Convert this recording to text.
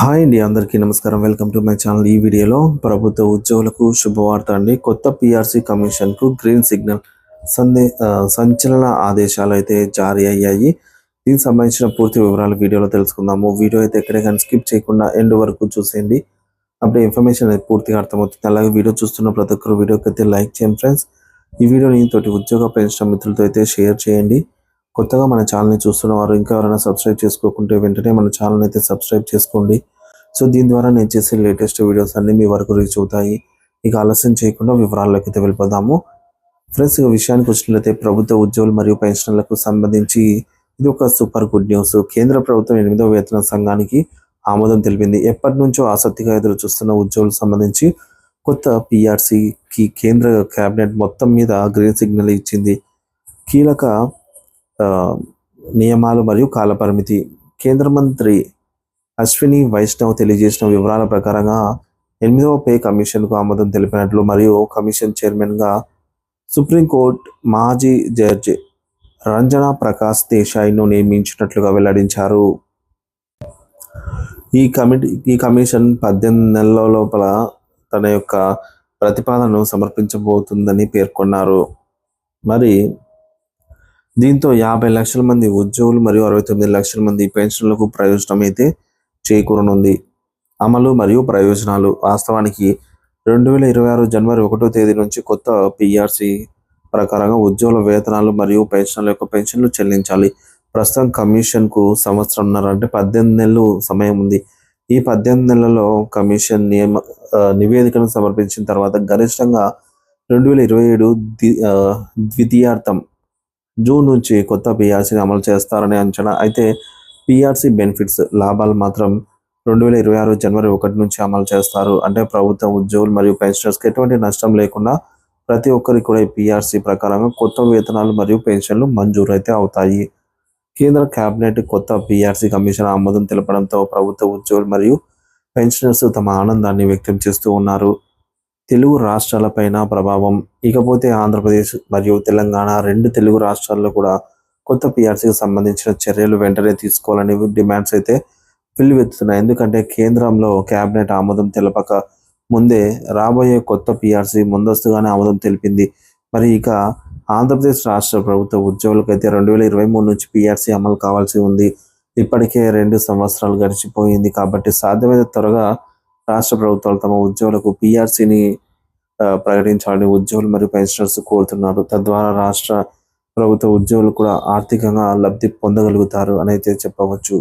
Hi అండి అందరికీ నమస్కారం. Welcome to my channel. ఈ వీడియోలో ప్రభుత్వ ఉద్యోగులకు శుభవార్త అండి. కొత్త పిఆర్సీ కమిషన్కు గ్రీన్ సిగ్నల్ సందే సంచలన ఆదేశాలు అయితే జారీ అయ్యాయి. దీనికి సంబంధించిన పూర్తి వివరాలు వీడియోలో తెలుసుకుందాము. వీడియో అయితే ఎక్కడే కానీ స్కిప్ చేయకుండా ఎండ్ వరకు చూసేయండి. అప్పుడే ఇన్ఫర్మేషన్ అనేది పూర్తిగా అర్థమవుతుంది. అలాగే వీడియో చూస్తున్న ప్రతి ఒక్కరు వీడియోకి అయితే లైక్ చేయండి ఫ్రెండ్స్. ఈ వీడియోని తోటి ఉద్యోగ పెంచిన మిత్రులతో అయితే షేర్ చేయండి. కొత్తగా మన ఛానల్ని చూస్తున్న వారు ఇంకా ఎవరైనా సబ్స్క్రైబ్ చేసుకోకుంటే వెంటనే మన ఛానల్ అయితే సబ్స్క్రైబ్ చేసుకోండి. సో దీని ద్వారా నేను చేసే లేటెస్ట్ వీడియోస్ అన్ని మీ వరకు రీచ్ అవుతాయి. ఇక ఆలస్యం చేయకుండా వివరాల్లోకి అయితే వెళ్ళిపోదాము. ఫ్రెండ్స్ ఇక విషయానికి వచ్చినట్లయితే ప్రభుత్వ ఉద్యోగులు మరియు పెన్షన్లకు సంబంధించి ఇది ఒక సూపర్ గుడ్ న్యూస్ కేంద్ర ప్రభుత్వం ఎనిమిదవ వేతన సంఘానికి ఆమోదం తెలిపింది. ఎప్పటి నుంచో ఆసక్తిగా ఎదురు చూస్తున్న ఉద్యోగులకు సంబంధించి కొత్త పిఆర్సీకి కేంద్ర కేబినెట్ మొత్తం మీద గ్రీన్ సిగ్నల్ ఇచ్చింది. కీలక నియమాలు మరియు కాలపరిమితి. కేంద్ర మంత్రి అశ్విని వైష్ణవ్ తెలియజేసిన వివరాల ప్రకారంగా ఎనిమిదవ పే కమిషన్కు ఆమోదం తెలిపినట్లు మరియు కమిషన్ చైర్మన్గా సుప్రీంకోర్టు మాజీ జడ్జి రంజనా ప్రకాష్ దేశాయ్ను నియమించినట్లుగా వెల్లడించారు. ఈ కమిటీ ఈ కమిషన్ పద్దెనిమిది నెలల లోపల తన యొక్క ప్రతిపాదనను సమర్పించబోతుందని పేర్కొన్నారు. మరి దీంతో యాభై లక్షల మంది ఉద్యోగులు మరియు అరవై తొమ్మిది లక్షల మంది పెన్షన్లకు ప్రయోజనం అయితే చేకూరనుంది. అమలు మరియు ప్రయోజనాలు. వాస్తవానికి రెండు వేల ఇరవై ఆరు జనవరి ఒకటో తేదీ నుంచి కొత్త పిఆర్సి ప్రకారంగా ఉద్యోగుల వేతనాలు మరియు పెన్షన్ల యొక్క పెన్షన్లు చెల్లించాలి. ప్రస్తుతం కమిషన్కు సంవత్సరంన్నర అంటే పద్దెనిమిది నెలలు సమయం ఉంది. ఈ పద్దెనిమిది నెలలలో కమిషన్ నియమ నివేదికను సమర్పించిన తర్వాత గరిష్టంగా రెండు వేల ఇరవై ఏడు ద్వితీయార్థం జూన్ నుంచి కొత్త పిఆర్సీని అమలు చేస్తారని అంచనా. అయితే పిఆర్సీ బెనిఫిట్స్ లాభాలు మాత్రం రెండు వేల ఇరవై ఆరు జనవరి ఒకటి నుంచి అమలు చేస్తారు. అంటే ప్రభుత్వ ఉద్యోగులు మరియు పెన్షనర్స్కి ఎటువంటి నష్టం లేకుండా ప్రతి ఒక్కరికి కూడా ఈ పిఆర్సీ ప్రకారంగా కొత్త వేతనాలు మరియు పెన్షన్లు మంజూరు అయితే అవుతాయి. కేంద్ర కేబినెట్ కొత్త పిఆర్సీ కమిషన్ ఆమోదం తెలపడంతో ప్రభుత్వ ఉద్యోగులు మరియు పెన్షనర్స్ తమ ఆనందాన్ని వ్యక్తం చేస్తూ ఉన్నారు. తెలుగు రాష్ట్రాలపైన ప్రభావం ఇకపోతే ఆంధ్రప్రదేశ్ మరియు తెలంగాణ రెండు తెలుగు రాష్ట్రాల్లో కూడా కొత్త పిఆర్సీకి సంబంధించిన చర్యలు వెంటనే తీసుకోవాలని డిమాండ్స్ అయితే వెల్లువెత్తుతున్నాయి. ఎందుకంటే కేంద్రంలో కేబినెట్ ఆమోదం తెలపక ముందే రాబోయే కొత్త పిఆర్సీ ముందస్తుగానే ఆమోదం తెలిపింది. మరి ఇక ఆంధ్రప్రదేశ్ రాష్ట్ర ప్రభుత్వ ఉద్యోగులకు అయితే రెండు వేల ఇరవై మూడు నుంచి పిఆర్సీ అమలు కావాల్సి ఉంది. ఇప్పటికే రెండు సంవత్సరాలు గడిచిపోయింది కాబట్టి సాధ్యమైన త్వరగా రాష్ట్ర ప్రభుత్వాలు తమ ఉద్యోగులకు పిఆర్సీని ప్రకటించాలని ఉద్యోగులు మరియు పెన్షనర్స్ కోరుతున్నారు. తద్వారా రాష్ట్ర ప్రభుత్వ ఉద్యోగులు కూడా ఆర్థికంగా లబ్ధి పొందగలుగుతారు అని అయితే చెప్పవచ్చు.